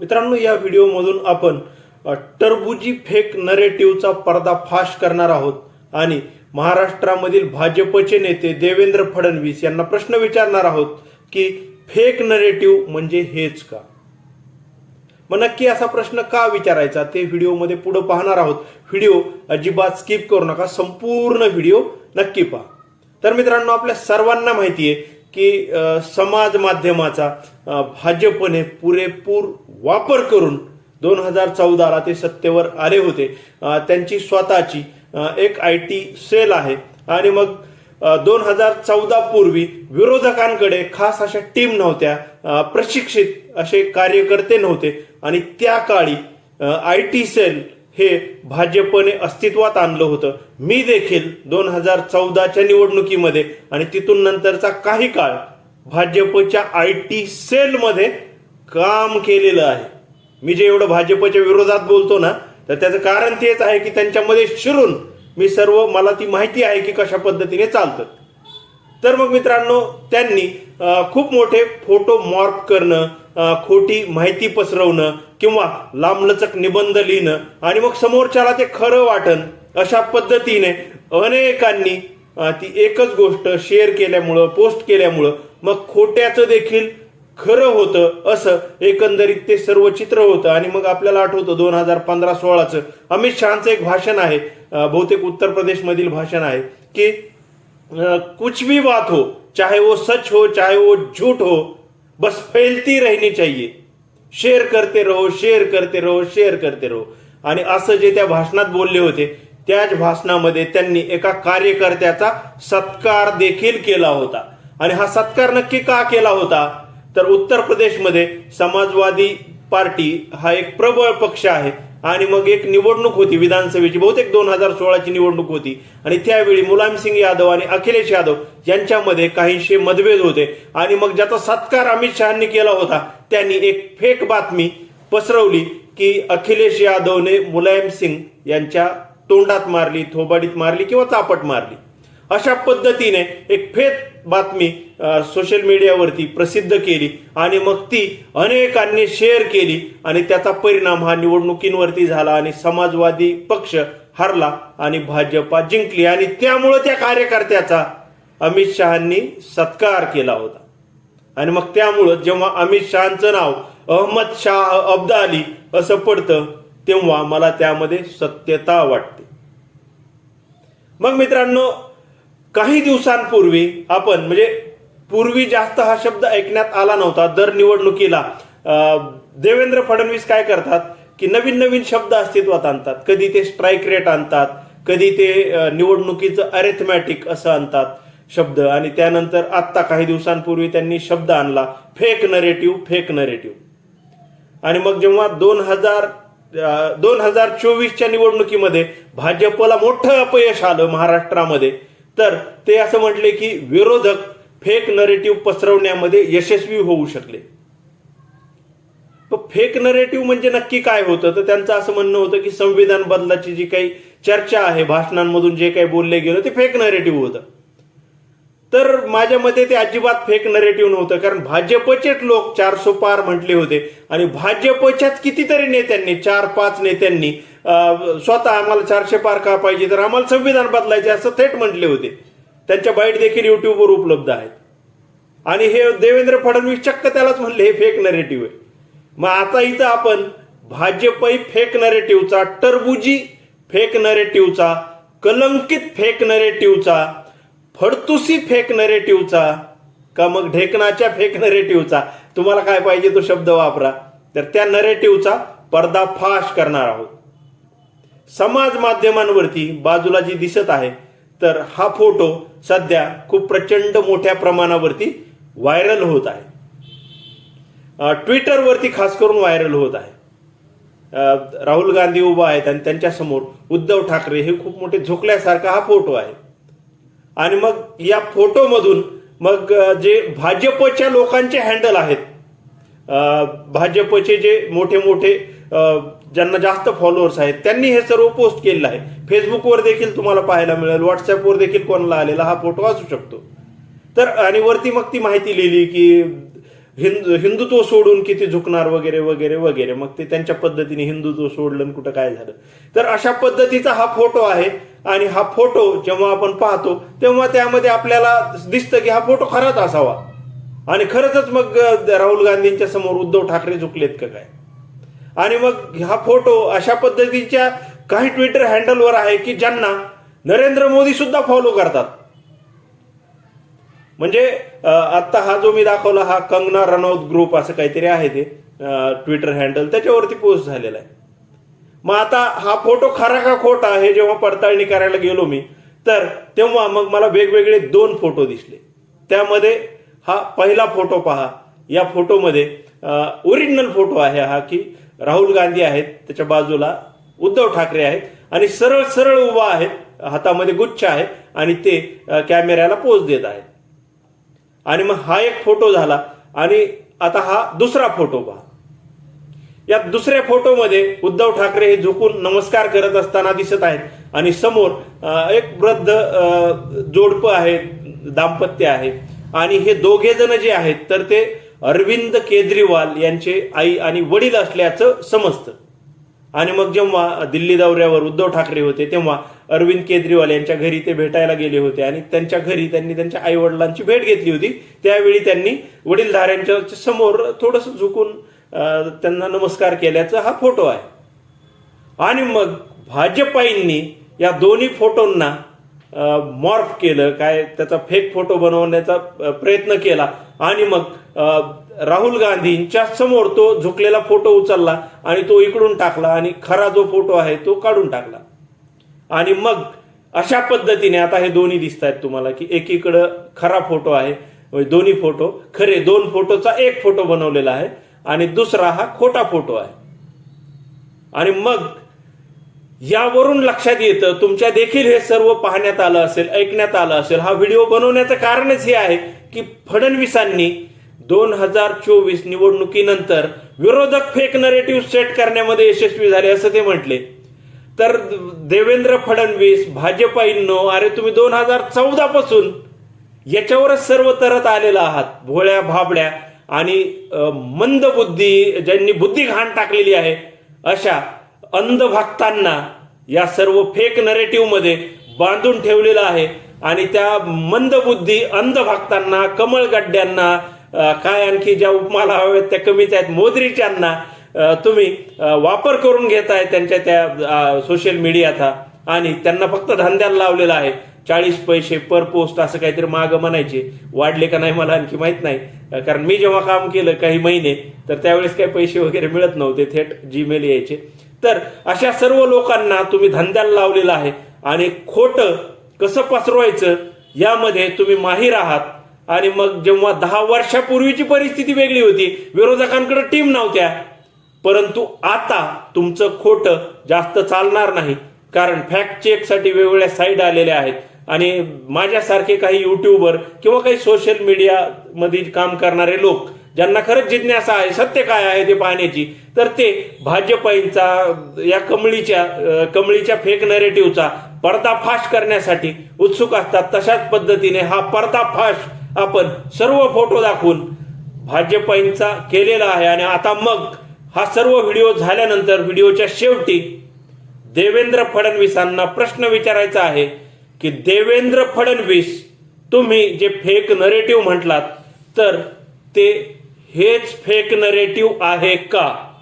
मित्रांनो या व्हिडिओमधून आपण टरबुजी फेक नरेटिव्हचा पर्दाफाश करणार आहोत. आणि महाराष्ट्रामधील भाजपचे नेते देवेंद्र फडणवीस यांना प्रश्न विचारणार आहोत की फेक नरेटिव्ह म्हणजे हेच का? मग नक्की असा प्रश्न का विचारायचा ते व्हिडिओमध्ये पुढे पाहणार आहोत. व्हिडिओ अजिबात स्किप करू नका संपूर्ण व्हिडिओ नक्की पहा. तर मित्रांनो आपल्या सर्वांना माहिती आहे की समाज माध्यमाचा भाजपने पुरेपूर वापर करून दोन हजार चौदाला ते सत्तेवर आले होते. त्यांची स्वतःची एक आय टी सेल आहे. आणि मग दोन हजार चौदा पूर्वी विरोधकांकडे खास अशा टीम नव्हत्या प्रशिक्षित असे कार्यकर्ते नव्हते. आणि त्या काळी आय टी सेल हे भाजपने अस्तित्वात आणलं होतं. मी देखील दोन हजार चौदाच्या निवडणुकीमध्ये आणि तिथून नंतरचा काही काळ भाजपच्या आय टी सेलमध्ये काम केलेलं आहे. मी जे एवढं भाजपच्या विरोधात बोलतो ना तर त्याचं कारण तेच आहे की त्यांच्यामध्ये शिरून मी सर्व मला ती माहिती आहे की कशा पद्धतीने चालतं. तर मग मित्रांनो त्यांनी खूप मोठे फोटो मॉर्फ करणं खोटी माहिती पसरवणं किंवा लांबलचक निबंध लिहिणं आणि मग समोरच्याला ते खरं वाटण अशा पद्धतीने अनेकांनी ती एकच गोष्ट शेअर केल्यामुळं पोस्ट केल्यामुळं मग खोट्याचं देखील खरं होतं असं एकंदरीत ते सर्व चित्र होतं. आणि मग आपल्याला आठवतं दोन हजार पंधरा सोळाचं अमित शहाचं एक भाषण आहे बहुतेक उत्तर प्रदेशमधील भाषण आहे की कुछ भी बात हो चाहे वो सच हो चाहे वो झूठ हो बस फैलती रहनी चाहिए। शेअर करते रहो शेअर करते रहो शेअर करते रहो। आणि असं जे त्या भाषणात बोलले होते त्याच भाषणामध्ये त्यांनी एका कार्यकर्त्याचा सत्कार देखील केला होता. आणि हा सत्कार नक्की का केला होता? तर उत्तर प्रदेशमध्ये समाजवादी पार्टी हा एक प्रबळ पक्ष आहे. आणि मग एक निवडणूक होती विधानसभेची बहुतेक दोन हजार सोळाची निवडणूक होती. आणि त्यावेळी मुलायम सिंग यादव आणि अखिलेश यादव यांच्यामध्ये काहीशे मतभेद होते. आणि मग ज्याचा सत्कार अमित शहानी केला होता त्यांनी एक फेक बातमी पसरवली की अखिलेश यादवने मुलायम सिंग यांच्या तोंडात मारली थोबाडीत मारली किंवा चापट मारली. अशा पद्धतीने एक फेक बातमी सोशल मीडियावरती प्रसिद्ध केली आणि मग ती अनेकांनी शेअर केली आणि त्याचा परिणाम हा निवडणुकींवरती झाला आणि समाजवादी पक्ष हरला आणि भाजपा जिंकली. आणि त्यामुळं त्या कार्यकर्त्याचा अमित शहांनी सत्कार केला होता. आणि मग त्यामुळं जेव्हा अमित शहाचं नाव अहमद शाह अब्दाली असं पडतं तेव्हा मला त्यामध्ये सत्यता वाटते. मग मित्रांनो काही दिवसांपूर्वी आपण म्हणजे पूर्वी जास्त हा शब्द ऐकण्यात आला नव्हता दर निवडणुकीला देवेंद्र फडणवीस काय करतात की नवीन नवीन शब्द अस्तित्वात आणतात. कधी ते स्ट्राईक रेट आणतात कधी ते निवडणुकीचं अरेथमॅटिक असं आणतात शब्द. आणि त्यानंतर आत्ता काही दिवसांपूर्वी त्यांनी शब्द आणला फेक नरेटिव्ह फेक नरेटिव्ह आणि मग जेव्हा दोन हजार दोन हजार चोवीसच्या निवडणुकीमध्ये भाजपला मोठं अपयश आलं महाराष्ट्रामध्ये तर ते असं म्हटले की विरोधक फेक नरेटिव्ह पसरवण्यामध्ये यशस्वी होऊ शकले. फेक नरेटिव्ह म्हणजे नक्की काय होतं? तर त्यांचं असं म्हणणं होतं की संविधान बदलाची जी काही चर्चा आहे भाषणांमधून जे काही बोलले गेलं ते फेक नरेटिव्ह होतं. तर माझ्या मते ते अजिबात फेक नरेटिव्ह नव्हतं कारण भाजपचेच लोक चारसो पार म्हटले होते. आणि भाजपच्याच कितीतरी नेत्यांनी चार पाच नेत्यांनी स्वतः आम्हाला चारशे पार का पाहिजे तर आम्हाला संविधान बदलायचे असं थेट म्हटले होते. त्यांच्या बाईट देखील युट्यूबवर उपलब्ध आहेत. आणि हे देवेंद्र फडणवीस चक्क त्यालाच म्हणले हे फेक नरेटिव्ह आहे. मग आता इथं आपण भाजपही फेक नरेटिव्हचा टरबुजी फेक नरेटिव्हचा कलंकित फेक नरेटिव्हचा फडतुसी फेक नरेटिव्हचा का मग ढेकणाच्या फेक नरेटिव्हचा तुम्हाला काय पाहिजे तो शब्द वापरा. तर त्या नरेटिव्हचा पर्दाफाश करणार आहोत. समाज माध्यमांवरती बाजूला जी दिसत आहे तर हा फोटो सध्या खूप प्रचंड मोठ्या प्रमाणावरती व्हायरल होत आहे. ट्विटरवरती खास करून व्हायरल होत आहे. राहुल गांधी उभा आहेत आणि त्यांच्यासमोर उद्धव ठाकरे हे खूप मोठे झोकल्यासारखा हा फोटो आहे. आणि मग या फोटोमधून मग जे भाजपच्या लोकांचे हँडल आहेत भाजपचे जे मोठे मोठे ज्यांना जास्त फॉलोअर्स आहेत त्यांनी हे सर्व पोस्ट केलेलं आहे. फेसबुकवर देखील तुम्हाला पाहायला मिळेल व्हॉट्सअपवर देखील कोणाला आलेला हा फोटो असू शकतो. तर आणि वरती मग ती माहिती लिहिली की हिंदू हिंदुत्व सोडून किती झुकणार वगैरे वगैरे वगैरे. मग ते त्यांच्या पद्धतीने हिंदुत्व सोडलं कुठं काय झालं. तर अशा पद्धतीचा हा फोटो आहे. आणि हा फोटो जेव्हा आपण पाहतो तेव्हा त्यामध्ये आपल्याला दिसतं की हा फोटो खराच असावा. आणि खरंच मग राहुल गांधींच्या समोर उद्धव ठाकरे झुकलेत का काय? आणि मग हा फोटो अशा पद्धतीच्या काही ट्विटर हँडलवर आहे की ज्यांना नरेंद्र मोदी सुद्धा फॉलो करतात. म्हणजे आत्ता हा जो मी दाखवला हा कंगना रनौत ग्रुप असं काहीतरी आहे ते ट्विटर हँडल त्याच्यावरती पोस्ट झालेला आहे. मग आता हा फोटो खरा का खोटा हे जेव्हा पडताळणी करायला गेलो मी तर तेव्हा मग मला वेगवेगळे दोन फोटो दिसले. त्यामध्ये हा पहिला फोटो पहा. या फोटोमध्ये ओरिजिनल फोटो आहे हा की राहुल गांधी आहेत त्याच्या बाजूला उद्धव ठाकरे आहेत आणि सरळ सरळ उभा आहेत हातामध्ये गुच्छ आहे आणि ते कॅमेऱ्याला पोच देत आहेत. आणि मग हा एक फोटो झाला आणि आता हा दुसरा फोटो पहा. या दुसऱ्या फोटोमध्ये उद्धव ठाकरे हे झुकून नमस्कार करत असताना दिसत आहेत आणि समोर एक वृद्ध जोडपं आहे दाम्पत्य आहे. आणि हे दोघे जण जे आहेत तर ते अरविंद केजरीवाल यांचे आई आणि वडील असल्याचं समजतं. आणि मग जेव्हा दिल्ली दौऱ्यावर उद्धव ठाकरे होते तेव्हा अरविंद केजरीवाल यांच्या घरी ते भेटायला गेले होते आणि त्यांच्या घरी त्यांनी त्यांच्या आई वडिलांची भेट घेतली होती. त्यावेळी त्यांनी वडीलधाऱ्यांच्या समोर थोडस झुकून त्यांना नमस्कार केल्याचा हा फोटो आहे. आणि मग भाजपाईंनी या दोन्ही फोटोंना मॉर्फ केलं काय त्याचा फेक फोटो बनवण्याचा प्रयत्न केला. आणि मग राहुल गांधींच्या समोर तो झुकलेला फोटो उचलला आणि तो इकडून टाकला आणि खरा जो फोटो आहे तो काढून टाकला. आणि मग अशा पद्धतीने आता हे दोन्ही दिसत आहेत तुम्हाला की एकीकडं खरा फोटो आहे म्हणजे दोन्ही फोटो खरे दोन फोटोचा एक फोटो बनवलेला आहे आणि दुसरा हा खोटा फोटो आहे. आणि मग यावरून लक्षात येतं तुमच्या देखील हे सर्व पाहण्यात आलं असेल ऐकण्यात आलं असेल. हा व्हिडिओ बनवण्याचं कारणच हे आहे की फडणवीसांनी दोन हजार चोवीस निवडणुकीनंतर विरोधक फेक नरेटिव्ह सेट करण्यामध्ये यशस्वी झाले असं ते म्हटले. तर देवेंद्र फडणवीस भाजपाईंनो अरे तुम्ही दोन हजार चौदा पासून याच्यावरच सर्व तरत आलेला आहात भोळ्या भाबड्या आणि मंदबुद्धी ज्यांनी बुद्धी घाण टाकलेली आहे अशा अंध भक्तांना या सर्व फेक नरेटिव्हमध्ये बांधून ठेवलेलं आहे. आणि त्या मंदबुद्धी अंध भक्तांना कमळगड्ड्यांना गड्ड्यांना काय आणखी ज्या उपमाला हव्यात त्या कमीच आहेत मोदरीच्यांना तुम्ही वापर करून घेताय त्यांच्या त्या सोशल मीडियाचा आणि त्यांना फक्त धंद्याला लावलेला आहे. चाळीस पैसे पर पोस्ट असं काहीतरी माग म्हणायचे. वाढले का नाही मला आणखी माहीत नाही. कारण मी जेव्हा काम केलं काही महिने तर त्यावेळेस काही पैसे वगैरे मिळत नव्हते. थेट जीमेल यायचे. तर अशा सर्व लोकांना तुम्ही धंद्याला लावलेला आहे. आणि खोटं कसं पसरवायचं यामध्ये तुम्ही माहीर आहात. आणि मग जेव्हा दहा वर्षापूर्वीची परिस्थिती वेगळी होती विरोधकांकडे टीम नव्हत्या. परंतु आता तुमचं खोटं जास्त चालणार नाही. कारण फॅक्ट चेकसाठी वेगवेगळ्या साईट आलेल्या आहेत. आणि माझ्यासारखे काही युट्यूबर किंवा काही सोशल मीडिया मध्ये काम करणारे लोक ज्यांना खरंच जिज्ञासा आहे सत्य काय आहे ते पाहण्याची तर ते भाजपाईंचा या कमळीच्या कमळीच्या फेक नरेटिव्हचा पर्दाफाश करण्यासाठी उत्सुक असतात. तशाच पद्धतीने हा पर्दाफाश आपण सर्व फोटो दाखवून भाजपाईंचा केलेला आहे. आणि आता मग हा सर्व व्हिडिओ झाल्यानंतर व्हिडिओच्या शेवटी देवेंद्र फडणवीसांना प्रश्न विचारायचा आहे की देवेंद्र फडणवीस तुम्ही जे फेक नरेटिव्ह म्हटलात तर ते हेच फेक नरेटिव्ह आहे का?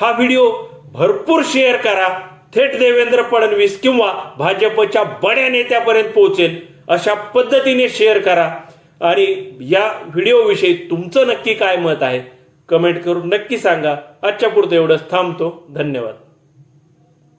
हा व्हिडिओ भरपूर शेअर करा. थेट देवेंद्र फडणवीस किंवा भाजपच्या बड्या नेत्यापर्यंत पोहोचेल. अशा पद्धतीने शेअर करा. आणि या व्हिडिओविषयी तुमचं नक्की काय मत आहे कमेंट करून नक्की सांगा. आजच्या पुरतं एवढंच. थांबतो. धन्यवाद.